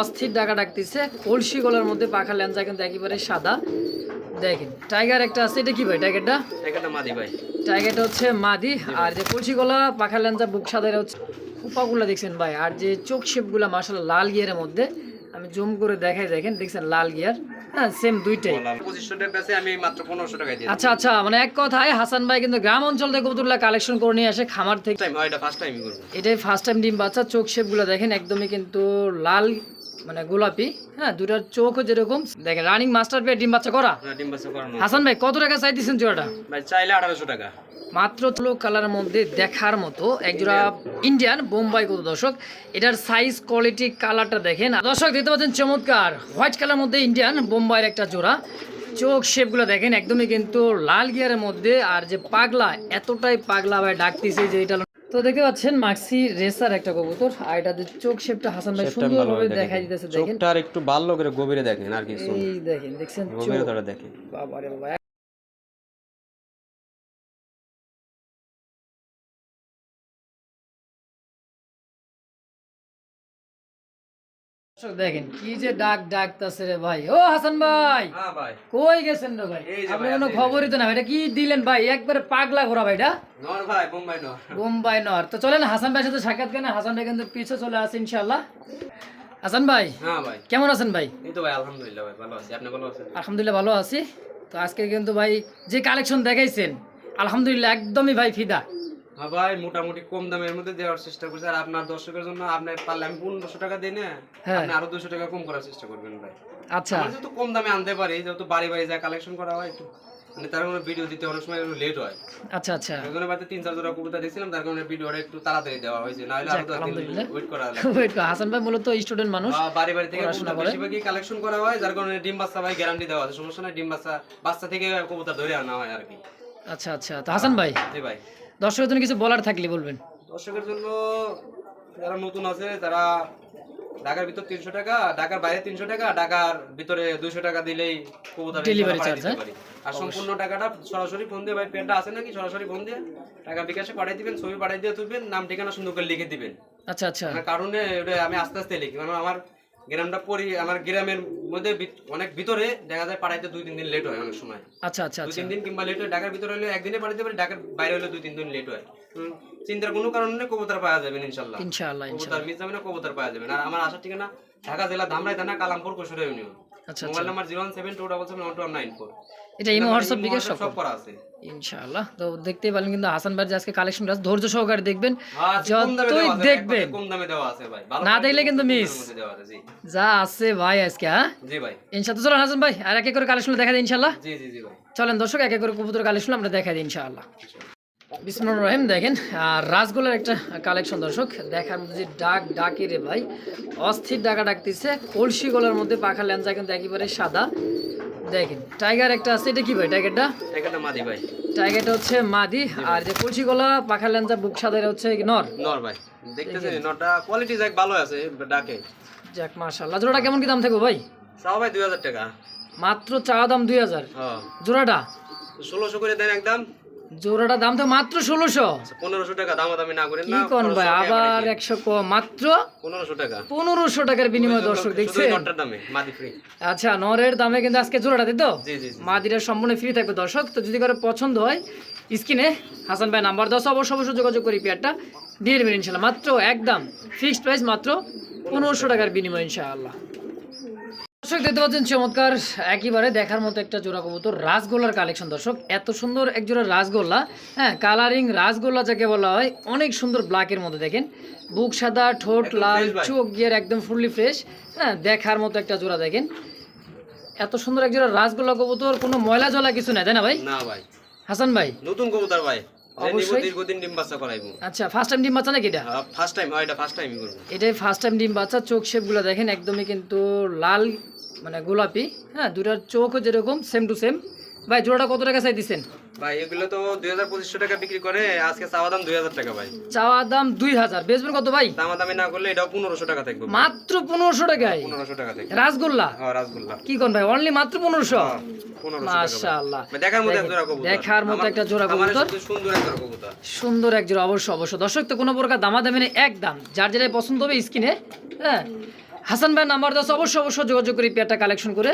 অস্থির ডাকা ডাকতেছে কলসি গলার মধ্যে পাখা ল্যাঞ্জা কিন্তু একেবারে সাদা। দেখেন টাইগার একটা আছে এটা কি ভাই টাইগারটা এখানটা মাদি ভাই। টাইগারটা হচ্ছে মাদি আর যে কলসি গলা পাখা ল্যাঞ্জা বুক সাদা হচ্ছে উপাগুলো দেখছেন ভাই আর যে চোখ শেপগুলো মাসাল লাল গিয়ারের মধ্যে আমি জুম করে দেখাই দেখেন দেখছেন লাল গিয়ার হ্যাঁ সেম দুইটাই। মাত্র আচ্ছা আচ্ছা মানে এক কথায় হাসান ভাই কিন্তু গ্রাম অঞ্চল থেকে কবুতরগুলো কালেকশন করে নিয়ে আসে খামার থেকে। এটাই ফার্স্ট টাইম ডিম বাচ্চা চোখ শেপগুলো দেখেন একদমই কিন্তু লাল মানে গোলাপি হ্যাঁ দুটার চোখও যেরকম। দেখেন রানিং মাস্টার পেয়ে ডিম বাচ্চা করা? হ্যাঁ, ডিম বাচ্চা করানো। হাসান ভাই কত টাকা চাইতেছেন জোড়াটা? ভাই চাইলে আঠারোশো টাকা। মাত্র তুলো কালারের মধ্যে দেখার মতো। একজোড়া ইন্ডিয়ান বোম্বাই কত দর্শক? এটার সাইজ কোয়ালিটি কালারটা দেখেন। দর্শক দেখতে পাচ্ছেন চমৎকার। হোয়াইট কালার মধ্যে ইন্ডিয়ান বোম্বাইয়ের একটা জোড়া। চোখ শেপগুলো দেখেন একদমই কিন্তু লাল গিয়ারের মধ্যে। আর যে পাগলা এতটাই পাগলা ভাই ডাকতেছে যে এটা তো দেখতে পাচ্ছেন মাক্সি রেসার একটা কবুতর আর এটা যে চোখ শেপটা হাসান ভাই সুন্দরভাবে দেখাই দিতেছে দেখেন। চোখটা আর একটু ভালো করে গভীরে দেখেন আর কিছু এই দেখেন দেখছেন? গভীরে ধরে দেখেন। বাবারে বাবা দর্শক দেখেন কি যে ডাক ডাকতাছে রে ভাই। ও হাসান ভাই হ্যাঁ কই গেছেন রে ভাই? ভাই, কোনো খবরই তো না এটা কি দিলেন ভাই? একবারে পাগলা ঘোরা ভাই নর বোম্বাই নর। তো চলেন হাসান ভাইয়ের সাথে সাক্ষাৎ কেন হাসান ভাই কিন্তু পিছে চলে আসে ইনশাআল্লাহ। হাসান ভাই হ্যাঁ ভাই। কেমন আছেন ভাই? এই তো ভাই আলহামদুলিল্লাহ ভাই ভালো আছি। আপনি ভালো আছেন? আলহামদুলিল্লাহ ভালো আছি। তো আজকে কিন্তু ভাই যে কালেকশন দেখাইছেন আলহামদুলিল্লাহ একদমই ভাই ফিদা। ভাই মোটামুটি কম দামের মধ্যে দেওয়ার চেষ্টা করছি। আর আপনার দর্শকের জন্য আপনি পারলে আমি পনেরোশো টাকা দিই না হ্যাঁ। আপনি আরও দুশো টাকা কম করার চেষ্টা করবেন ভাই। আচ্ছা। আমরা যেহেতু কম দামে আনতে পারি যেহেতু বাড়ি বাড়ি যা কালেকশন করা হয় একটু মানে তার কারণে ভিডিও দিতে অনেক সময় একটু লেট হয়। আচ্ছা আচ্ছা। ওই জন্য বাড়িতে তিন চার জোড়া কবুতর দেখছিলাম তার কারণে ভিডিওটা একটু তাড়াতাড়ি দেওয়া হয়েছে না হলে আরও আলহামদুলিল্লাহ। ওয়েট করা লাগে Wait করো, হাসান ভাই মূলত স্টুডেন্ট মানুষ বাড়ি বাড়ি থেকে কবুতর। বেশিরভাগই কালেকশন করা হয় যার কারণে ডিম বাচ্চা ভাই গ্যারান্টি দেওয়া আছে সমস্যা নাই ডিম বাচ্চা বাচ্চা থেকে কবুতর ধরে আনা হয় আর কি। আচ্ছা আচ্ছা। তো হাসান ভাই? জি ভাই। দর্শকের জন্য কিছু বলার থাকলে বলবেন। দর্শকের জন্য যারা নতুন আছে তারা ঢাকার ভিতর তিনশো টাকা ঢাকার বাইরে তিনশো টাকা ঢাকার ভিতরে দুইশো টাকা দিলেই পাঠিয়ে দিতে পারি। আর সম্পূর্ণ টাকাটা সরাসরি ফোন দিয়ে ভাই পেনটা আছে নাকি? সরাসরি ফোন দিয়ে টাকা বিকাশে পাঠিয়ে দিবেন ছবি পাঠিয়ে দিয়ে তুলবেন নাম ঠিকানা সুন্দর করে লিখে দিবেন। আচ্ছা আচ্ছা। কারণে আমি আস্তে আস্তে লিখি। কারণ আমার গ্রামটা পরি আমার গ্রামের মধ্যে অনেক ভিতরে দেখা যায় পাঠাইতে দুই তিন দিন লেট হয় অনেক সময়। আচ্ছা আচ্ছা দুই আচ্ছা। তিন দিন কিংবা লেট হয়। ঢাকার ভিতরে হলে একদিনে পাঠাইতে পারি ঢাকার বাইরে হলে দুই তিন দিন লেট হয়। চিন্তার কোনো কারণে নেই, কবুতর পাওয়া যাবে ইনশাল্লাহ। ইনশাআল্লাহ ইনশাআল্লাহ কবুতর মিস যাবে না কবুতর পাওয়া যাবেন আর আমার আসার ঠিকানা ঢাকা জেলা ধামরাই থানা কালামপুর কসুরা ইউনিয়ন। আচ্ছা mobile number zero one seven two double seven one two nine four. এটা ইমো হোয়াটসঅ্যাপ বিকাশ সব সব করা আছে। ইনশাআল্লাহ। তো দেখতেই পারলেন কিন্তু হাসান ভাই আজকে কালেকশন ধৈর্য সহকারে দেখবেন। হ্যাঁ, যতই দেখবেন। কম দামে দেওয়া আছে ভাই। না দেখলে কিন্তু জি। যা আছে ভাই আজকে হ্যাঁ? জি ভাই। ইনশাআল্লাহ। চলেন হাসান ভাই আর এক এক করে কালেকশন দেখা দিই ইনশাআল্লাহ। জি জি জি ভাই। চলেন দর্শক এক এক করে কবুতর কালেকশন আমরা দেখাই দিই ইনশাআল্লাহ। বিসমুর রহিম দেখেন রাজগোলার একটা কালেকশন দর্শক দেখার মধ্যে যে ডাক ডাকে রে ভাই অস্থির ডাকা ডাকতেছে কলসি গলার মধ্যে পাখা ল্যাঞ্জা কিন্তু একেবারে সাদা। দেখেন টাইগার একটা আছে এটা কি ভাই টাইগারটা এখানটা মাদি ভাই। টাইগারটা হচ্ছে মাদি আর যে কলসি গলা পাখা ল্যাঞ্জা বুক সাদা এটা হচ্ছে নর? নর ভাই। দেখতেছেন নটা কোয়ালিটি যাক ভালো আছে ডাকে। যাক মাশাআল্লাহ। জোড়াটা কেমন কি দাম থাকবে ভাই? চাও ভাই দুই হাজার টাকা। মাত্র চাওয়া দাম দুই হাজার। হ্যাঁ। জোড়াটা? ষোলোশো করে দেন একদম। জোড়াটা দাম তো মাত্র ষোলোশো। পনেরোশো টাকা দামাদামি না করেন কি কোন ভাই আবার একশো কম মাত্র পনেরোশো টাকা। পনেরোশো টাকার বিনিময় দর্শক ফ্রি আচ্ছা নরের দামে কিন্তু আজকে জোড়াটা দিত মাদিরা সম্পূর্ণ ফ্রি থাকবে দর্শক। তো যদি কারও পছন্দ হয় স্ক্রিনে হাসান ভাই নাম্বার দশ অবশ্য অবশ্যই যোগাযোগ করি পেয়ারটা। দিয়ে দেবেন ইনশাল্লাহ মাত্র একদম ফিক্সড প্রাইস মাত্র পনেরোশো টাকার বিনিময় ইনশাআল্লাহ। দর্শক দেখতে পাচ্ছেন চমৎকার একেবারে দেখার মতো একটা জোড়া কবুতর রাসগোল্লার কালেকশন দর্শক। এত সুন্দর এক জোড়া রাসগোল্লা হ্যাঁ কালারিং রাসগোল্লা যাকে বলা হয় অনেক সুন্দর ব্ল্যাকের মধ্যে দেখেন। বুক সাদা ঠোঁট লাল চোখ গিয়ার একদম ফুললি ফ্রেশ হ্যাঁ দেখার মতো একটা জোড়া দেখেন। এত সুন্দর এক জোড়া রাসগোল্লা কবুতর কোনো ময়লা জলা কিছু নেই তাই না ভাই? না ভাই। হাসান ভাই? নতুন কবুতর ভাই। অবশ্যই। দীর্ঘদিন ডিম বাচ্চা করাইবো। আচ্ছা ফার্স্ট টাইম ডিম বাচ্চা নাকি এটা? ফার্স্ট টাইম এটা ফার্স্ট টাইমই করব। এটাই ফার্স্ট টাইম ডিম বাচ্চা চোখ শেপগুলো দেখেন একদমই কিন্তু লাল মানে গোলাপি হ্যাঁ দুটার চোখও যেরকম সেম টু সেম ভাই জোড়াটা কত টাকা চাই দিচ্ছেন ভাই এগুলো তো দুই হাজার পঁচিশশো টাকা বিক্রি করে আজকে চাওয়া দাম দুই হাজার টাকা ভাই। চাওয়া দাম দুই হাজার। বেচবেন কত ভাই? দামাদামি না করলে এটাও পনেরোশো টাকা থাকবে মাত্র পনেরোশো টাকায়? পনেরোশো টাকা থাকবে। রাসগোল্লা? হ্যাঁ রাসগোল্লা। কি কোন ভাই অনলি মাত্র পনেরোশো? মাশাআল্লাহ। দেখার মতো এক জোড়া কবুতর। দেখার মতো একটা জোড়া কবুতর। সুন্দর এক জোড়া কবুতর। সুন্দর এক জোড়া অবশ্য অবশ্য দর্শক তো কোনো প্রকার দামাদামি নেই এক দাম যার যেটাই পছন্দ হবে স্কিনে হ্যাঁ হাসান ভাই নাম্বার দশ অবশ্যই অবশ্যই যোগাযোগ করে পেয়ারটা কালেকশন করে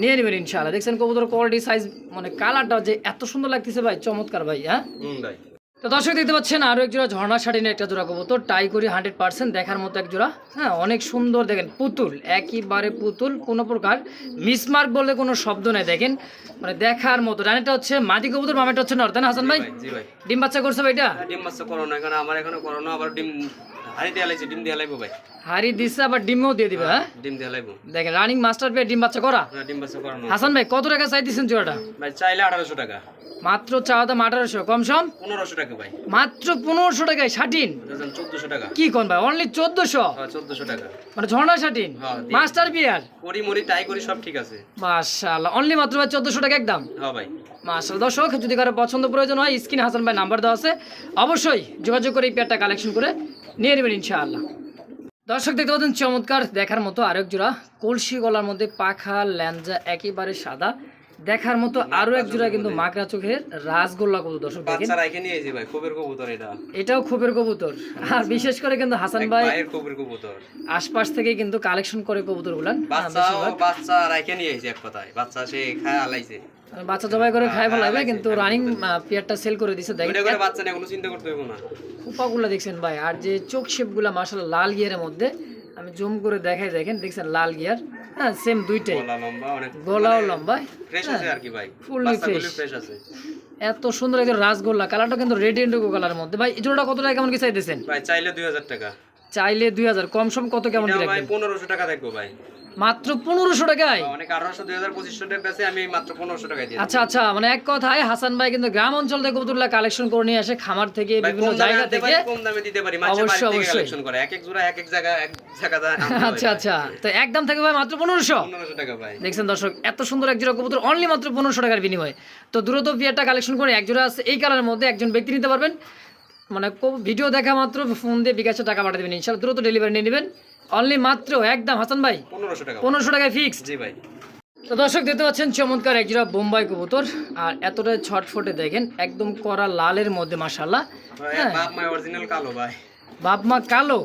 নিয়ে নেবেন ইনশাআল্লাহ। দেখছেন কবুতর কোয়ালিটি সাইজ মানে কালারটা যে এত সুন্দর লাগতেছে ভাই, চমৎকার ভাই হ্যাঁ? ভাই। তো দর্শক দেখতে পাচ্ছেন আরও এক জোড়া ঝর্ণা শাড়িনের একটা জোড়া কবুতর টাই করি হান্ড্রেড পার্সেন্ট দেখার মতো এক জোড়া। হ্যাঁ অনেক সুন্দর দেখেন পুতুল একইবারে পুতুল কোনো প্রকার মিসমার্ক বলে কোনো শব্দ নেই দেখেন মানে দেখার মতো। রানিটা হচ্ছে মাদি কবুতর মামাটা হচ্ছে নর তাই না হাসান ভাই? ডিম বাচ্চা করছে ভাইটা ডিম মাছ তো করো না এখন আমার এখনও করো না আবার ডিম হাড়ি দিয়ে লাইছে ডিম দিয়ে লাইবো ভাই। হাড়ি দিচ্ছে আবার ডিমও দিয়ে দিবে হ্যাঁ? ডিম দিয়ে লাইবো দেখেন রানিং মাস্টার পেয়ে ডিম বাচ্চা করা। ডিম করানো। হাসান ভাই কত টাকা চাই দিচ্ছেন জোড়াটা? ভাই চাইলে আঠারোশো টাকা। মাত্র চাওয়া দাম আঠারোশো কম সম? পনেরোশো টাকা। ভাই। মাত্র পনেরোশো টাকায় ষাটিন চোদ্দশো টাকা। কি কোন ভাই? অনলি চোদ্দশো? হ্যাঁ চোদ্দশো টাকা। মানে ঝর্ণা হ্যাঁ, মাস্টার বিয়ার করি মরি টাই করি সব ঠিক আছে। মাশাআল্লাহ। অনলি মাত্র ভাই চোদ্দশো টাকা একদম? হ্যাঁ ভাই। মাশাআল্লাহ। দর্শক যদি কারও পছন্দ প্রয়োজন হয় স্ক্রিন হাসান ভাই নাম্বার দেওয়া আছে অবশ্যই যোগাযোগ করে এই পেয়ারটা কালেকশন করে নিয়ে নেবেন ইনশাআল্লাহ। দর্শক দেখতে পাচ্ছেন চমৎকার দেখার মতো আরেক জোড়া কলসি গলার মধ্যে পাখা ল্যাঞ্জা একেবারে সাদা। দেখার মতো আরও এক জোড়া কিন্তু মাকড়া চোখের রাসগোল্লা কবুতর দর্শক দেখেন। বাচ্চা রাইখে নিয়ে এসেছি ভাই খুবের কবুতর এটা। এটাও খুবের কবুতর। আর বিশেষ করে কিন্তু হাসান ভাই ভাইয়ের খুবের কবুতর। আশপাশ থেকে কিন্তু কালেকশন করে কবুতর গুলান বাচ্চা বাচ্চা রাইখে নিয়ে এসেছি এক কথায়। বাচ্চা সে খায় আলাইছে। বাচ্চা জবাই করে খাই ভালো লাগবে কিন্তু রানিং পেয়ারটা সেল করে দিছে দেখেন ওইটা করে বাচ্চা নিয়ে কোনো চিন্তা করতে হবে না। উপাগুলো দেখছেন ভাই আর যে চোখ শেপগুলো মার্শাল লাল গিয়ারের মধ্যে আমি জুম করে দেখাই দেখেন দেখছেন লাল গিয়ার? হ্যাঁ সেম দুইটাই। গোলা লম্বা অনেক গলাও লম্বা। ফ্রেশ আছে আর কি ভাই। Fully ফ্রেশ আছে। এত সুন্দর একজন রাসগোল্লা কালারটা কিন্তু রেড ইন্ডিগো কালারের মধ্যে। ভাই জোড়াটা কত টাকা কেমন কি চাইতেছেন? ভাই চাইলে দুই হাজার টাকা। চাইলে দুই হাজার কম সম কত কেমন ভাই পনেরোশো টাকা থাকব ভাই। মাত্র পনেরোশো টাকায়? অনেক আঠারোশো দুই হাজার পঁচিশশো টাকা আছে আমি মাত্র পনেরোশো টাকায় দিয়ে আচ্ছা আচ্ছা মানে এক কথায় হাসান ভাই কিন্তু গ্রাম অঞ্চল থেকে কবুতরগুলা কালেকশন করে নিয়ে আসে খামার থেকে বিভিন্ন জায়গা থেকে। কম দামে দিতে পারি অবশ্যই, অবশ্যই। কালেকশন করে। এক এক জোড়া এক এক জায়গা এক জায়গা আচ্ছা আচ্ছা তো একদম থেকে ভাই মাত্র পনেরোশো? পনেরোশো টাকা ভাই। দেখছেন দর্শক এত সুন্দর এক জোড়া কবুতর অনলি মাত্র পনেরোশো টাকার বিনিময়ে। তো দ্রুত বিয়ারটা কালেকশন করে এক জোড়া আছে এই কালারের মধ্যে একজন ব্যক্তি নিতে পারবেন। মানে ভিডিও দেখা মাত্র ফোন দিয়ে বিকাশে টাকা পাঠিয়ে দেবেন। ইনশাল্লাহ দ্রুত ডেলিভারি নিয়ে নেবেন। অনলি মাত্র একদম হাসান ভাই? পনেরোশো টাকা। পনেরোশো টাকায় ফিক্স জি ভাই। তো দর্শক দেখতে পাচ্ছেন চমৎকার এক জোড়া বোম্বাই কবুতর। আর এতটা ছটফটে দেখেন একদম করা লালের মধ্যে মাসাল্লাহ হ্যাঁ। বাপ মাই অরিজিনাল কালো ভাই। বাপ মা কালো।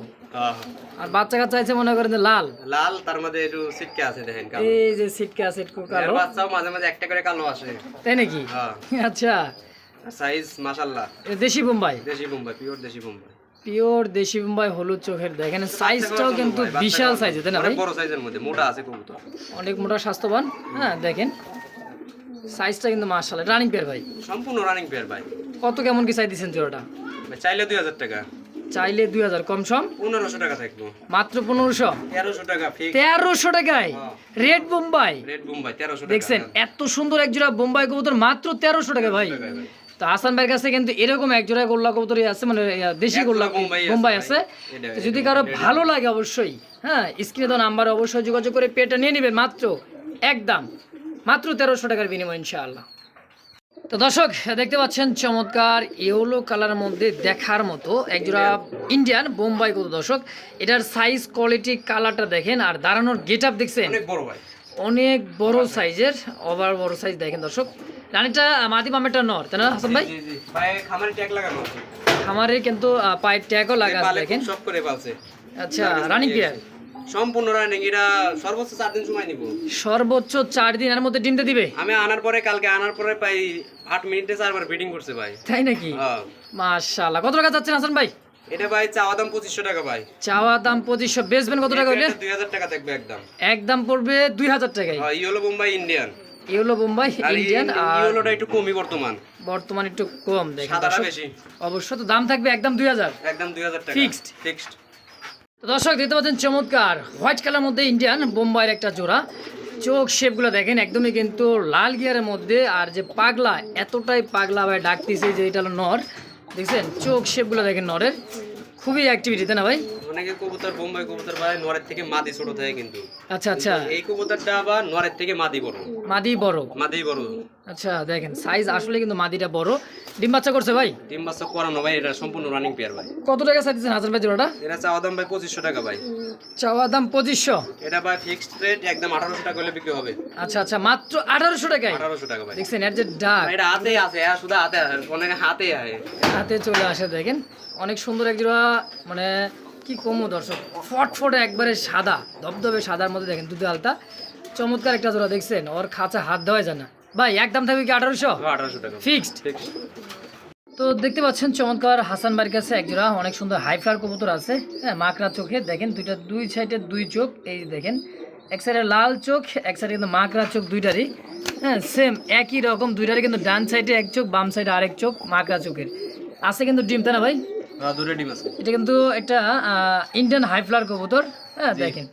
আর বাচ্চা কাচ্চা আছে মনে করেন যে লাল? লাল তার মধ্যে একটু সিটকে আছে দেখেন এই যে সিটকে আছে একটু কালো। বাচ্চাও মাঝে মাঝে একটা করে কালো আসে। তাই নাকি? হ্যাঁ। আচ্ছা। সাইজ মাশাল্লাহ দেশি বোম্বাই? দেশি বোম্বাই পিওর দেশি বোম্বাই। পিওর দেশি বোম্বাই হলুদ চোখের দেখেন সাইজটাও কিন্তু বিশাল সাইজে তাই না ভাই? বড় সাইজের মধ্যে মোটা আছে কবুতর। অনেক মোটা স্বাস্থ্যবান। হ্যাঁ দেখেন। সাইজটা কিন্তু মার্শাল রানিং পেয়ার ভাই। সম্পূর্ণ রানিং পেয়ার ভাই। কত কেমন কি চাই দিচ্ছেন জোড়াটা? চাইলে দুই হাজার টাকা। চাইলে দুই হাজার কম সম? টাকা থাকব। মাত্র পনেরোশো? তেরোশো টাকা ফিক্স তেরোশো টাকায়। রেড বোম্বাই রেড বোম্বাই টাকা। এত সুন্দর এক জোড়া বোম্বাই কবুতর মাত্র তেরোশো টাকা ভাই। তো হাসান ভাইয়ের কাছে কিন্তু এরকম এক জোড়া গোল্লা কবুতরই আছে মানে দেশি গোল্লা বোম্বাই আছে। যদি কারও ভালো লাগে অবশ্যই হ্যাঁ স্ক্রিনে দেওয়া নাম্বারে অবশ্যই যোগাযোগ করে পেটা নিয়ে নেবেন মাত্র একদম মাত্র তেরোশো টাকার বিনিময় ইনশাআল্লাহ। তো দর্শক দেখতে পাচ্ছেন চমৎকার ইয়েলো কালারের মধ্যে দেখার মতো একজোড়া ইন্ডিয়ান বোম্বাই কত দর্শক এটার সাইজ কোয়ালিটি কালারটা দেখেন আর দাঁড়ানোর গেট আপ দেখছেন। অনেক বড় ভাই। অনেক বড় সাইজের ওভার বড় সাইজ দেখেন দর্শক। রানিটা মাদি মামেটা নর তাই না হাসান ভাই? জি জি। ভাই খামারে ট্যাগ লাগানো আছে। খামারে কিন্তু পায়ের ট্যাগও লাগা আছে দেখেন। সব করে পালছে। আচ্ছা রানিং পেয়ার সম্পূর্ণ রানিং এটা সর্বোচ্চ চার দিন সময় নিব। সর্বোচ্চ চার দিনের মধ্যে ডিমটা দিবে? আমি আনার পরে কালকে আনার পরে প্রায় আট মিনিটে চারবার ফিটিং করছে ভাই। তাই নাকি? হ্যাঁ। মাশাআল্লাহ। কত টাকা যাচ্ছেন হাসান ভাই? এটা ভাই চাওয়া দাম পঁচিশশো টাকা ভাই। চাওয়া দাম পঁচিশশো। বেচবেন কত টাকা হইলে? দুই হাজার টাকা থাকবে একদম। একদম পড়বে দুই হাজার টাকায়। হ্যাঁ, yellow Bombay Indian. Yellow Bombay Indian আর ইয়েলোটা একটু কমই বর্তমান। বর্তমান একটু কম দেখেন সাদাটা বেশি। অবশ্য তো দাম থাকবে একদম দুই হাজার। একদম দুই হাজার টাকা। Fixed? ফিক্সড। তো দর্শক দেখতে পাচ্ছেন চমৎকার। হোয়াইট কালার মধ্যে ইন্ডিয়ান বোম্বাইয়ের একটা জোড়া। চোখ শেপগুলো দেখেন একদমই কিন্তু লাল গিয়ারের মধ্যে। আর যে পাগলা এতটাই পাগলা ভাই ডাকতেছে যে এটা হলো নর। দেখছেন? চোখ শেপগুলো দেখেন নরের। খুবই অ্যাক্টিভিটি তাই না ভাই? অনেকে কবুতর বোম্বাই কবুতর ভাই নরের থেকে মাদি ছোট থাকে কিন্তু। আচ্ছা আচ্ছা। এই কবুতরটা আবার নরের থেকে মাদি বড়। মাদি বড়? মাদি বড়। আচ্ছা দেখেন সাইজ আসলে কিন্তু মাদিটা বড়। ডিম বাচ্চা করছে ভাই? ডিম বাচ্চা করানো ভাই এটা সম্পূর্ণ রানিং পেয়ার ভাই। কত টাকা চাইতেছেন হাজার ভাই জোড়াটা? এটা চাওয়া দাম ভাই পঁচিশশো টাকা ভাই। চাওয়া দাম পঁচিশশো? এটা ভাই ফিক্সড রেট একদম আঠারোশো টাকা হলে বিক্রি হবে। আচ্ছা আচ্ছা মাত্র আঠারোশো টাকায়? আঠারোশো টাকা ভাই। দেখছেন এর যে ডাক এটা হাতে আছে হ্যাঁ শুধু হাতে আছে অনেকে হাতে আছে হাতে চলে আসে দেখেন। অনেক সুন্দর এক জোড়া মানে কি কমো দর্শক ফটফটে একবারে সাদা ধবধবে সাদার মধ্যে দেখেন দুধে আলতা চমৎকার একটা জোড়া দেখছেন ওর খাঁচা হাত দেওয়া যায় না। ভাই একদম থাকবে কি আঠারোশো? আঠারোশো টাকা। ফিক্সড তো দেখতে পাচ্ছেন চমৎকার হাসান বাড়ির কাছে একজোড়া অনেক সুন্দর হাই ফ্লার কবুতর আছে। হ্যাঁ মাকড়া চোখে দেখেন দুইটা দুই সাইডে দুই চোখ এই দেখেন এক সাইডে লাল চোখ এক সাইডে কিন্তু মাকড়া চোখ দুইটারই। হ্যাঁ সেম একই রকম দুইটারই কিন্তু ডান সাইডে এক চোখ বাম সাইডে আরেক চোখ মাকড়া চোখের। আছে কিন্তু ডিম তাই না ভাই? এটা কিন্তু একটা ইন্ডিয়ান হাইফ্লার কবুতর। হ্যাঁ দেখেন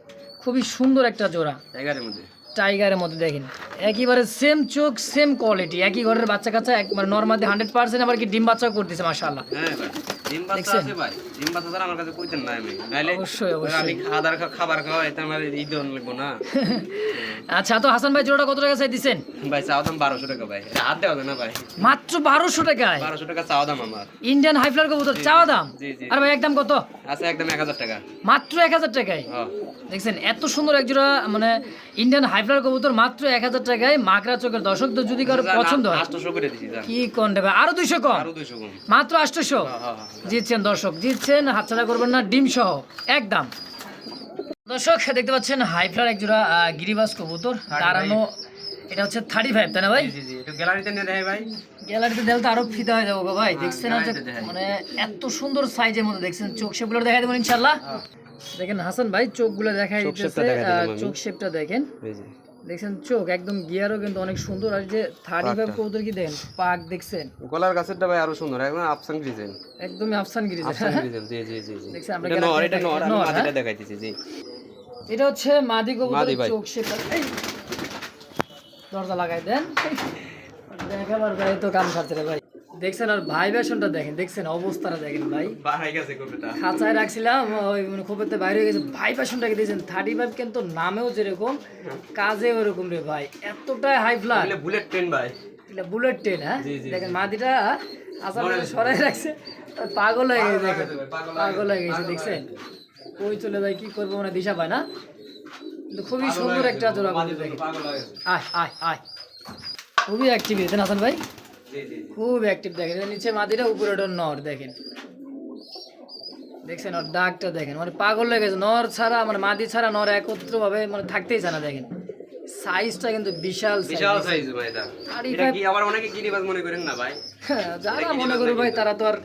খুবই সুন্দর একটা জোড়া। এগারের মধ্যে। টাইগারের মধ্যে দেখেন। একেবারে সেম চোখ সেম কোয়ালিটি একই ঘরের বাচ্চা কাচ্চা একবার নর্মালি হান্ড্রেড পার্সেন্ট আবার কি ডিম করতেছে হ্যাঁ বাচ্চা আচ্ছা তো হাসান ভাই জোড়াটা কত টাকা চাই দিচ্ছেন ভাই চাওয়া দাম বারোশো টাকা ভাই। হাত দেওয়া না ভাই। মাত্র বারোশো টাকায়? বারোশো টাকা চাওয়া দাম আমার। ইন্ডিয়ান হাইফ্লার কবুতর চাওয়া দাম? জি, জি। আর ভাই একদম কত? একদম এক হাজার টাকা। মাত্র এক হাজার টাকায়? দেখছেন এত সুন্দর এক জোড়া মানে ইন্ডিয়ান হাইফ্লার কবুতর মাত্র এক হাজার টাকায় মাকড়া চোখের দর্শক তো যদি কারও পছন্দ হয় কি কোন দেবে? আরও দুইশো কম? মাত্র আটশোশো হ্যাঁ, হ্যাঁ, হ্যাঁ। জিতছেন দর্শক জিতছেন হাতছাড়া করবেন না ডিম সহ একদম। দর্শক দেখতে পাচ্ছেন হাইফ্লার এক জোড়া গিরিবাস কবুতর দাঁড়ানো এটা হচ্ছে থার্টি ফাইভ তাই না ভাই? গ্যালারিতে নিয়ে দেয় ভাই। গ্যালারিতে দিলে তো আরও ফিদা হয়ে যাব ভাই দেখছেন। মানে এত সুন্দর সাইজের মধ্যে দেখছেন চোখ সেগুলো দেখাই দেবেন ইনশাল্লাহ দেখেন হাসান ভাই চোখগুলো চোখ দিতেছে। চোখ শেপটা দেখেন। দেখছেন চোখ একদম গিয়ারও কিন্তু অনেক সুন্দর। আর যে থার্টি ফাইভ কবুতর কি দেখেন? পাক দেখছেন। গলার গাছেরটা ভাই আরও সুন্দর একদম আফসান ডিজাইন একদমই আফসান ডিজাইন জি জি জি জি। দেখছেন আমরা এটা নর এটা নর আমি মাদিটা হ্যাঁ? দেখাইতেছি জি। এটা হচ্ছে মাদি মাদি কবুতরের চোখ শেপটা। এই। দরজা লাগাই দেন। দেখাবার ভাই তো কাম ছাড়ছে রে ভাই। দেখছেন আর ভাই বেশনটা দেখেন দেখছেন অবস্থাটা দেখেন ভাই। বাড়াই গেছে খাঁচায় রাখছিলাম ওই মানে খোপেতে বাইরে হয়ে গেছে। ভাই পেশনটাকে দিয়েছেন থার্টি ফাইভ কিন্তু নামেও যেরকম কাজে ওরকম রে ভাই। এতটাই হাই ফ্লার বুলেট ট্রেন ভাই। বুলেট ট্রেন হ্যাঁ? দেখেন মাদিটা আসামে সরাই রাখছে। পাগল হয়ে গেছে দেখেন। পাগল হয়ে গেছে দেখছেন? কই চলে ভাই কি করব মানে দিশা পায় না। কিন্তু খুবই সুন্দর একটা জোড়া আয় আয় আয়। খুবই অ্যাক্টিভ দেখেন হাসান ভাই। খুব অ্যাক্টিভ দেখেন। নিচে মাদিটা উপরে ওটা নর দেখেন। দেখছেন ওর ডাকটা দেখেন। মানে পাগল হয়ে গেছে। নর ছাড়া মানে মাদি ছাড়া নর একত্র ভাবে মানে থাকতেই চায় না দেখেন। সাইজটা কিন্তু বিশাল বিশাল সাইজ ভাই এটা। কি আবার অনেকে গিরিবাজ মনে করেন না ভাই? যারা মনে করো ভাই তারা তো আর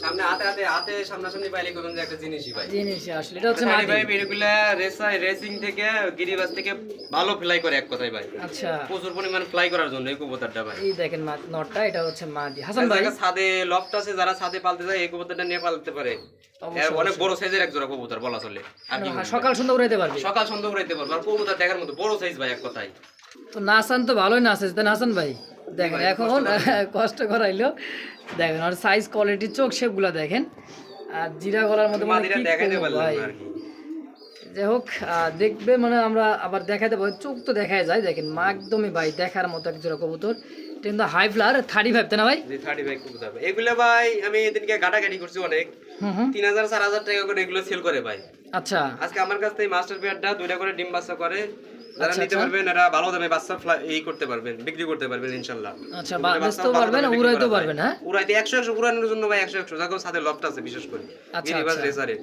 সামনে হাতে হাতে হাতে সামনাসামনি পাইলে করবেন যে একটা জিনিসই ভাই জিনিস আসলে এটা হচ্ছে ভাই ভাই এগুলা রেসাই রেসিং থেকে গিরিবাজ থেকে ভালো ফ্লাই করে এক কথায় ভাই। আচ্ছা। প্রচুর পরিমাণ ফ্লাই করার জন্য এই কবুতরটা ভাই। এই দেখেন নটটা এটা হচ্ছে মাদি হাসান ভাই? ছাদে লফট আছে যারা ছাদে পালতে যায় এই কবুতরটা নিয়ে পালতে পারে। অনেক বড় সাইজের এক জোড়া কবুতর বলা চলে। হ্যাঁ, সকাল সন্ধ্যা উড়াইতে পারবে। সকাল সন্ধ্যা উড়াইতে পারব। আর কবুতর দেখার মতো বড় সাইজ ভাই এক কথায়। তো নাসান তো ভালোই নাচে নাসান ভাই? দেখেন এখন কষ্ট করাইলো। দেখেন আর সাইজ কোয়ালিটি চোখ শেপগুলো দেখেন। আর জিরা গলার মধ্যে কি যাই হোক দেখবে মানে আমরা আবার দেখাতে পারি চোখ তো দেখাই যায় দেখেন মা একদমই ভাই দেখার মতো এক জোড়া কবুতর। কিন্তু হাই ফ্লার থার্টি ফাইভ না ভাই? থার্টি ফাইভ কবুতর এগুলো ভাই আমি এদিনকে ঘাটাঘাটি করছি অনেক। তিন হাজার চার হাজার টাকা করে এগুলো সেল করে ভাই। আচ্ছা। আজকে আমার কাছ থেকে মাস্টার পেয়ারটা দুইটা করে ডিম বাচ্চা করে। যারা আচ্ছা, নিতে আচ্ছা। পারবেন এরা ভালো দামে বাচ্চা এই করতে পারবেন বিক্রি করতে পারবেন আচ্ছা বাচ্চা পারবেন। পারবেন হ্যাঁ? উড়াইতে একশো একশো উড়ানোর জন্য ভাই একশো একশো যাকে সাথে লফট আছে বিশেষ করে। আচ্ছা, গিরিবাজ। রেসারে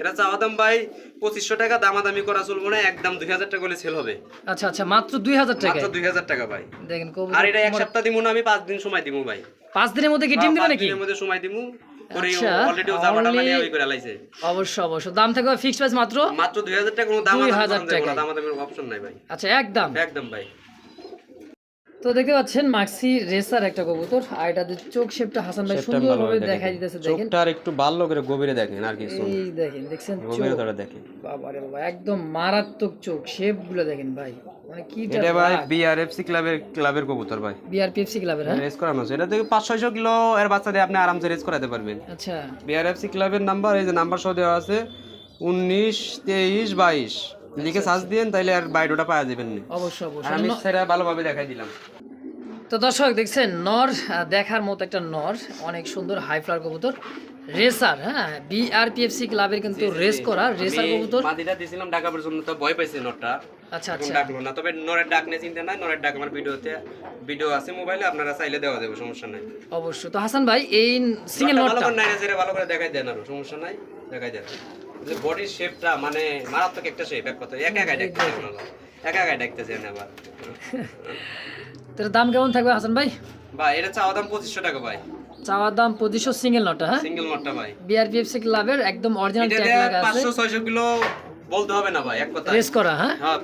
এটা চাওয়া দাম ভাই পঁচিশশো টাকা দামাদামি করা চলবো না একদম দুই হাজার টাকা করে সেল হবে। আচ্ছা আচ্ছা মাত্র দুই হাজার টাকা মাত্র দুই হাজার টাকা ভাই। দেখেন আর এটা এক সপ্তাহ দিমু না আমি পাঁচ দিন সময় দিমু ভাই। পাঁচ দিনের মধ্যে কি ডিম দিবে নাকি? দিনের মধ্যে সময় দিমু। করে আচ্ছা, অলরেডি জামাটা মানে ওই করে লাইছে। অবশ্য অবশ্য। দাম থাকবে ফিক্সড প্রাইস মাত্র মাত্র দুই হাজার টাকা কোনো দাম 2000 টাকায়। দামাদামির অপশন নাই ভাই। আচ্ছা একদম। একদম ভাই। তো দেখতে পাচ্ছেন মাক্সি রেসার একটা কবুতর। আর এটা যে চোখ শেপটা হাসান ভাই সুন্দরভাবে দেখাই দিতেছে দেখেন। চোখটা আর একটু ভালো করে গভীরে দেখেন আর কিছু এই দেখেন দেখছেন গভীরে ধরে দেখেন। বাবা রে বাবা একদম মারাত্মক চোখ শেপগুলো দেখেন ভাই। মানে কি এটা ভাই বিআরএফসি ক্লাবের ক্লাবের কবুতর ভাই। বিআরপিএফসি ক্লাবের হ্যাঁ? রেস করানো আছে এটা থেকে পাঁচ ছয়শো কিলো এর বাচ্চা দিয়ে আপনি আরামসে রেস করাতে পারবেন। আচ্ছা। বিআরএফসি ক্লাবের নাম্বার এই যে নাম্বার সহ দেওয়া আছে উনিশ তেইশ বাইশ। লিখে সার্চ দিন তাইলে আর পাওয়া যাবেন না। অবশ্যই অবশ্যই। আমি সেটা ভালোভাবে দেখাই দিলাম। তো দর্শক দেখছেন নর দেখার মতো একটা নর অনেক সুন্দর হাই ফ্লার কবুতর রেসার হ্যাঁ বিআরপিএফসি ক্লাবের কিন্তু রেস করা রেসার কবুতর। দিছিলাম ঢাকা পর্যন্ত তো ভয় পাইছে নটটা আচ্ছা আচ্ছা। ডাকলো না তবে নরের ডাক নিয়ে চিন্তা নাই নরের ডাক আমার ভিডিওতে ভিডিও আছে মোবাইলে আপনারা চাইলে দেওয়া যাবে সমস্যা নাই। অবশ্যই। তো হাসান ভাই এই সিঙ্গেল নটটা ভালো করে দেখাই দেন আরও সমস্যা নাই দেখাই দেন। যে বডির শেপটা মানে মারাত্মক একটা শেপ এক কথা একা একা ডাকতেছে ডাকতেছে আবার। তো এটার দাম কেমন থাকবে হাসান ভাই? ভাই এটা চাওয়া দাম পঁচিশশো টাকা ভাই। দাম পঁচিশশো সিঙ্গেল নটা হ্যাঁ? সিঙ্গেল মটটা ভাই। বিআরপিএফসি ক্লাবের একদম অরিজিনাল ট্যাগ লাগা আছে। পাঁচশো ছয়শো কিলো বলতে হবে না ভাই এক কথা রেস করা হ্যাঁ? হ্যাঁ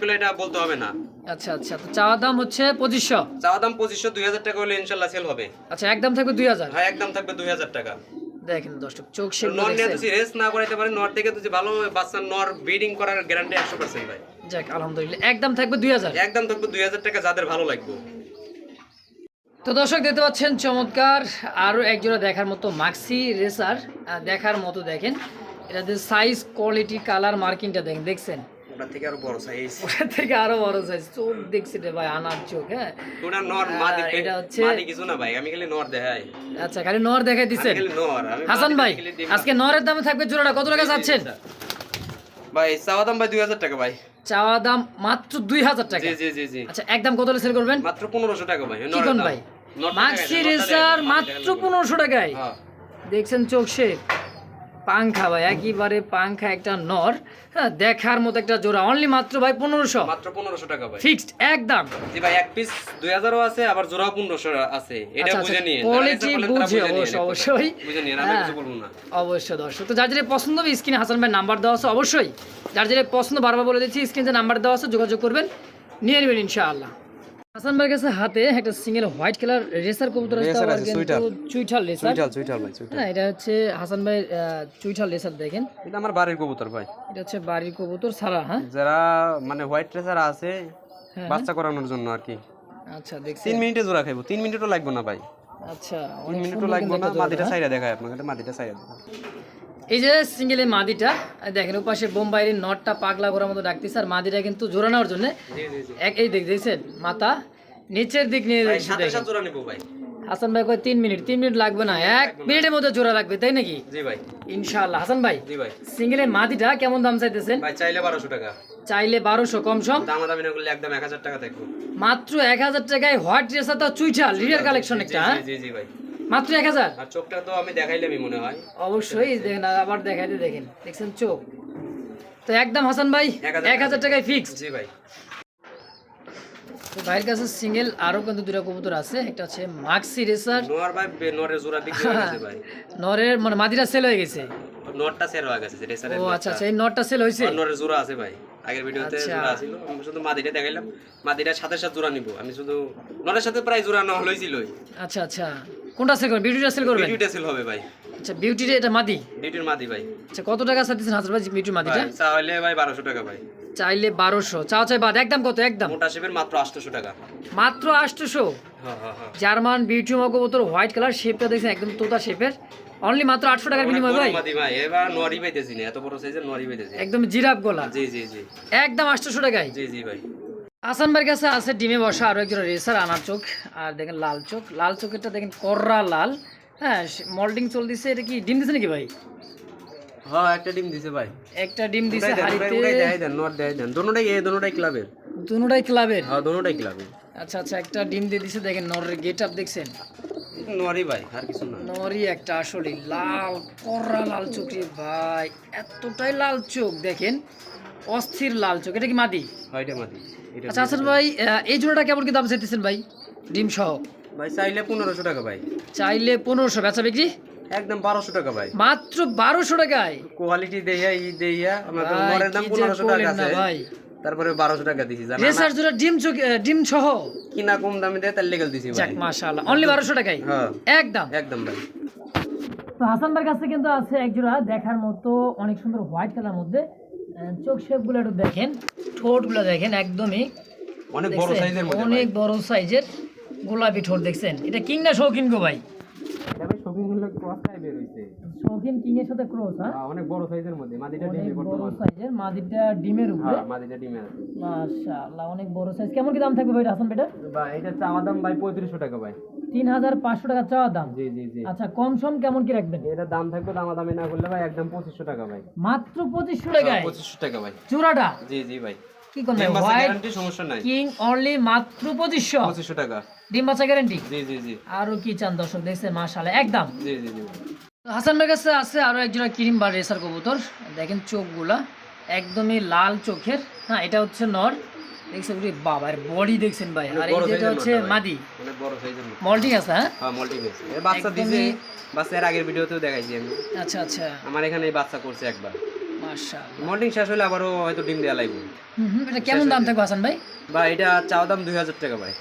কিলো এটা বলতে হবে না। আচ্ছা আচ্ছা তো দাম হচ্ছে পঁচিশশো। চাওয়া দাম পঁচিশশো দুই হাজার টাকা হলে ইনশাল্লাহ সেল হবে। আচ্ছা একদম থাকবে দুই হাজার? হ্যাঁ একদম থাকবে দুই হাজার টাকা। দেখেন দর্শক চোখ সেগুলো নর নিয়ে তুই রেস না করাইতে পারে নর থেকে তুই ভালো বাচ্চার নর ব্রিডিং করার গ্যারান্টি একশো পার্সেন্ট ভাই। যাক আলহামদুলিল্লাহ। একদম থাকবে দুই হাজার। একদম থাকবে দুই হাজার টাকা যাদের ভালো লাগবে। তো দর্শক দেখতে পাচ্ছেন চমৎকার আরও একজোড়া দেখার মতো মাক্সি রেসার দেখার মতো দেখেন। এটাতে সাইজ কোয়ালিটি কালার মার্কিংটা দেখেন দেখছেন? থেকে আরও বড় সাইজ ওটার থেকে আরও বড় সাইজ চোখ দেখছি রে ভাই আনার চোখ হ্যাঁ? ওটা নর মাদি এটা হচ্ছে- মাদি কিছু না ভাই আমি খালি নর দেখাই। আচ্ছা খালি নর দেখাই আমি দিচ্ছেন খালি নর হাসান ভাই আজকে নরের দামে থাকবে জোড়াটা। কত টাকা চাচ্ছেন ভাই চাওয়া দাম ভাই দুই হাজার টাকা ভাই। চাওয়া দাম মাত্র দুই হাজার টাকা। জি জি জি জি। আচ্ছা একদম কত সেল করবেন? মাত্র টাকা ভাই কি কোন ভাই। রেসার মাত্র। পনেরোশো টাকায়। হ্যাঁ। দেখছেন চোখ সে পাংখা ভাই একেবারে পাংখা একটা নর। হ্যাঁ দেখার মতো একটা জোড়া। অনলি মাত্র ভাই পনেরোশো। মাত্র পনেরোশো টাকা ভাই। ফিক্সড একদম। জি ভাই এক পিস দুই হাজারও আছে আবার জোড়াও পনেরোশো আছে। এটা আচ্ছা, বুঝে আচ্ছা, নিয়ে quality বুঝে অবশ্যই, অবশ্যই। বুঝে নিয়ে আমি হ্যাঁ। কিছু বলব না। অবশ্যই দর্শক। তো যার যাদের পছন্দ হবে স্ক্রিনে হাসান ভাই নাম্বার দেওয়া আছে অবশ্যই। যার যাদের পছন্দ বারবার বলে দিচ্ছি স্ক্রিনে নাম্বার দেওয়া আছে যোগাযোগ করবেন। নিয়ে নেবেন ইনশাআল্লাহ। হাসান ভাইয়ের কাছে হাতে একটা সিঙ্গেল হোয়াইট কালার রেসার কবুতর আছে চুইঠাল। রেসার চুইটাল চুইটাল ভাই হ্যাঁ এটা হচ্ছে হাসান ভাই চুইঠাল রেসার দেখেন। এটা আমার বাড়ির কবুতর ভাই। এটা হচ্ছে বাড়ির কবুতর সারা হ্যাঁ? যারা মানে হোয়াইট ট্রেসার আছে হ্যাঁ বাচ্চা করানোর জন্য আর কি। আচ্ছা দেখছি। তিন মিনিটে জোড়া খাইবো তিন মিনিটও লাগবে না ভাই। আচ্ছা তিন অনেক মিনিটও লাগবে না মাদিটা হ্যাঁ? সাইডে দেখায় আপনাকে এটা মাদিটা সাইডে এই যে সিঙ্গেলের মাদিটা দেখেন ওপাশে বোম্বাইয়ের নটটা পাগলা ঘোরার মতো ডাকতেছে আর মাদিটা কিন্তু জোড়া নেওয়ার জন্য এক এই দেখ দেখছেন? মাথা নিচের দিক নিয়ে হাসান ভাই কয় তিন মিনিট তিন মিনিট লাগবে না এক মিনিটের মধ্যে জোড়া লাগবে তাই নাকি? জি ভাই। ইনশাআল্লাহ। হাসান ভাই জি ভাই। সিঙ্গেলের মাদিটা কেমন দাম চাইতেছেন? ভাই চাইলে বারোশো টাকা। চাইলে বারোশো কম সম। দামা দামি না করলে একদম এক হাজার টাকা থাকব। মাত্র এক হাজার টাকায় হোয়াইট ড্রেস তা চুইঠাল রিয়ার কালেকশন একটা হ্যাঁ? জি জি ভাই। মাত্র এক হাজার? আর চোখটা তো আমি দেখাইলামই মনে হয়। অবশ্যই দেখেন আবার দেখাইতে দেখেন। দেখছেন চোখ? তো একদম হাসান ভাই এক হাজার টাকায় ফিক্সড জি ভাই। তো ভাইয়ের কাছে সিঙ্গেল আরও কিন্তু দুটা কবুতর আছে। একটা হচ্ছে মাক্সি রেসার নোয়ার ভাই বে- জোড়া বিক্রি হয়ে গেছে ভাই। নরের মানে মাদিরা সেল হয়ে গেছে। নোয়ারটা সের হয়ে গেছে রেসারের ও আচ্ছা আচ্ছা এই নটটা সেল হয়েছে? আর নোয়ারের জোড়া আছে ভাই। আগের ভিডিওতে আচ্ছা। জোড়া ছিল আমি শুধু মাদিটা দেখাইলাম। মাদিটার সাথে সাথে জোড়া নিব। আমি শুধু নরের সাথে প্রায় জোড়া নেওয়া হয়েছিলই আচ্ছা আচ্ছা। কোনটা সেল করবেন? বিউটিটা সেল করবেন? ভিডিওটা সেল হবে ভাই। আচ্ছা বিউটির এটা মাদি? ডিউটির মাদি ভাই। আচ্ছা কত টাকা চাইতেছেন হাজার ভাই বিউটির মাদিটা? চাইলে ভাই বারোশো টাকা ভাই। চাইলে বারোশো। চাও চাই বাদ একদম কত একদম? মোটা শেপের মাত্র আটশোশো টাকা। মাত্র আটশোশো? হ্যাঁ হ্যাঁ হ্যাঁ। জার্মান বিউটি কবুতর হোয়াইট কালার শেপটা দেখছেন একদম তোতা শেপের অনলি মাত্র আটশো টাকার অনেক বিনিময় ভাই। মাদি ভাই এবার নোয়ারি পাইতেছি না এত বড় সাইজের নোয়ারি পাইতেছি। একদম জিরাফ গোলা। জি জি জি। একদম আটশোশো টাকায়। জি জি ভাই। আসান ভাইয়ের কাছে আছে ডিমে বসা আরও একজন রেসার আনার চোখ আর দেখেন লাল চোখ। লাল চোখেরটা দেখেন কররা লাল। হ্যাঁ মল্টিং চলতেছে এটা কি ডিম দিছে নাকি ভাই? হ্যাঁ একটা ডিম দিছে ভাই। একটা ডিম দিছে হাড়িতে। দেয় দেন নোয়ার দেয় দেন। দোনোটাই এ দোনোটাই ক্লাবের। দুটাই ক্লাবের? হ্যাঁ দোনোটাই ক্লাবের। আচ্ছা আচ্ছা একটা ডিম দিয়ে দিছে দেখেন নরের গেট আপ দেখছেন? নোয়ারি ভাই আর কিছু না। নরি একটা আসলে লাল কররা লাল চোখ রে ভাই এতটাই লাল চোখ দেখেন। অস্থির লাল চোখ। এটা কি মাদি? হয় এটা মাদি। আচ্ছা আসান ভাই এই জোড়াটা কেমন কি দাম চাইতেছেন ভাই? ডিম সহ? ভাই চাইলে পনেরোশো টাকা ভাই। চাইলে পনেরোশো। বেচা বিক্রি? একদম বারোশো টাকা ভাই। মাত্র বারোশো টাকায়? কোয়ালিটি দেইয়া ই দেইয়া আমাদের নরের দাম পনেরোশো টাকা আছে। ভাই। তারপরে বারোশো টাকা দিছি জানা রেসার জোড়া ডিম চোখ ডিম সহ? কিনা কম দামে দেয় তার লেগেল দিছি ভাই। মাশাআল্লাহ। অনলি বারোশো টাকায়? হ্যাঁ। একদম? একদম ভাই। তো হাসান ভাইয়ের কাছে কিন্তু আছে এক জোড়া দেখার মতো অনেক সুন্দর হোয়াইট কালার মধ্যে। চোখ শেপগুলো একটু দেখেন ঠোঁটগুলো দেখেন একদমই। অনেক বড় সাইজের অনেক বড় সাইজের গোলাপি ঠোঁট দেখছেন? এটা কিং না শৌখিন গো ভাই? এটা ভাই শপিং মলে ক্রস টাই বের শৌখিন কিং এর সাথে ক্রস হ্যাঁ? হ্যাঁ, অনেক বড় সাইজের মধ্যে মাদিটা ডিমে বড় সাইজের মাদিটা ডিমের উপরে। হ্যাঁ মাদিটা ডিমে আছে। মাশাআল্লাহ অনেক বড় সাইজ। কেমন কি দাম থাকবে ভাই হাসান বেটা ভাই এটা চাওয়া দাম ভাই পঁয়ত্রিশশো টাকা ভাই। তিন হাজার পাঁচশো টাকা চাওয়া দাম? জি জি জি। আচ্ছা কম সম কেমন কি রাখবেন? এটা দাম থাকবে দামা দামি না করলে ভাই একদম পঁচিশশো টাকা ভাই। মাত্র পঁচিশশো টাকায়? পঁচিশশো টাকা ভাই। চূড়াটা? জি জি ভাই। কি করবে হোয়াইট সমস্যা নাই। কিং অনলি মাত্র পঁচিশশো? পঁচিশশো টাকা। ডিম বাচ্চা গ্যারেন্টি জি জি জি। আরও কি চান দর্শক দেখছেন মাশাআল্লাহ একদম। জি জি জি। হাসান কাছে আছে আরও একজন ক্রিম বা রেসার কবুতর। দেখেন চোখগুলা একদমই লাল চোখের। হ্যাঁ এটা হচ্ছে নর। দেখছেন ওরে বাবার বডি দেখছেন ভাই। আর এই যেটা হচ্ছে মাদি। অনেক বড় সাইজের মল্টিং আছে হ্যাঁ? হ্যাঁ এর বাচ্চা দিছে বাচ্চা এর আগের ভিডিওতেও দেখাইছি আমি। আচ্ছা আচ্ছা। আমার এখানে এই বাচ্চা করছে একবার। মাশাআল্লাহ। মল্টিং শেষ হলে আবারও হয়তো ডিম দেয়া লাগবে। হুম এটা কেমন দাম থাকবে হাসান ভাই? ভাই এটা চাওয়া দাম দুই হাজার টাকা ভাই।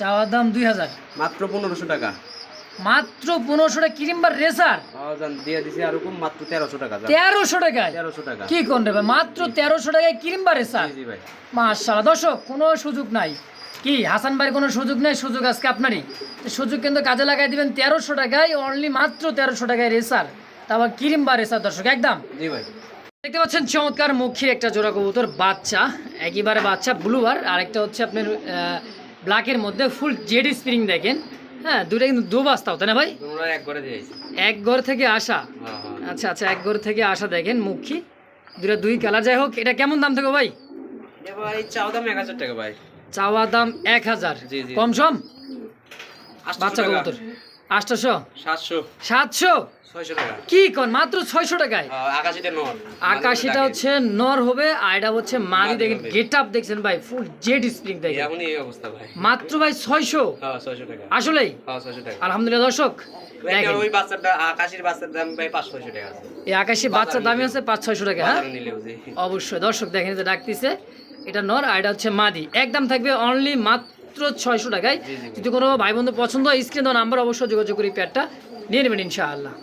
চাওয়া দাম দুই হাজার। মাত্র পনেরোশো টাকা। মাত্র পনেরোশো টাকা ক্রিম বা রেসার দিয়ে দিছে আর মাত্র তেরোশো টাকা তেরোশো টাকায়? তেরোশো টাকা। কি কোন ভাই? মাত্র তেরোশো টাকায় ক্রিম বা রেসার মাশাআল্লাহ। দর্শক কোনো সুযোগ নাই। কি হাসান ভাইয়ের কোনো সুযোগ নেই? সুযোগ আজকে আপনারই। সুযোগ কিন্তু কাজে লাগাই দিবেন তেরোশো টাকায় অনলি মাত্র তেরোশো টাকায় রেসার তারপর ক্রিম বা রেসার দর্শক একদম? জি ভাই। দেখতে পাচ্ছেন চমৎকার মুখির একটা জোড়া কবুতর বাচ্চা একইবারে বাচ্চা ব্লুবার আর একটা হচ্ছে আপনার ব্ল্যাকের মধ্যে ফুল জেডি স্প্রিং দেখেন। হ্যাঁ দুটা কিন্তু দু বাস্তাও তাই না ভাই? এক ঘর থেকে আসা? হ্যাঁ হ্যাঁ। আচ্ছা আচ্ছা এক ঘর থেকে আসা দেখেন মুখী। দুটো দুই কালার। যাই হোক এটা কেমন দাম থাকবে ভাই? ভাই চাওয়া দাম এক হাজার টাকা ভাই। চাওয়া দাম এক হাজার। কম সম? বাচ্চা কবুতর। সাতশো। সাতশো? কি কোন? মাত্র ছয়শো টাকায়? নর। আকাশিটা হচ্ছে নর হবে এটা হচ্ছে মাদি দেখেন হবে। গেট আপ দেখছেন ভাই ফুল জেড স্প্রিং দেখেন। এমনই এই অবস্থা ভাই। মাত্র ভাই ছয়শো? হ্যাঁ আসলেই? হ্যাঁ আলহামদুলিল্লাহ দর্শক এই আকাশি বাচ্চার দামই আছে পাঁচ ছয়শো টাকা হ্যাঁ? অবশ্যই দর্শক দেখেন যে ডাকতেছে এটা নর আর এটা হচ্ছে মাদি। একদম থাকবে অনলি মাত্র ছয়শো টাকায়। যদি কোনো ভাই বন্ধু পছন্দ হয় স্ক্রিন দেওয়া নাম্বার অবশ্যই যোগাযোগ করি প্যাডটা নিয়ে নেবেন ইনশাআল্লাহ।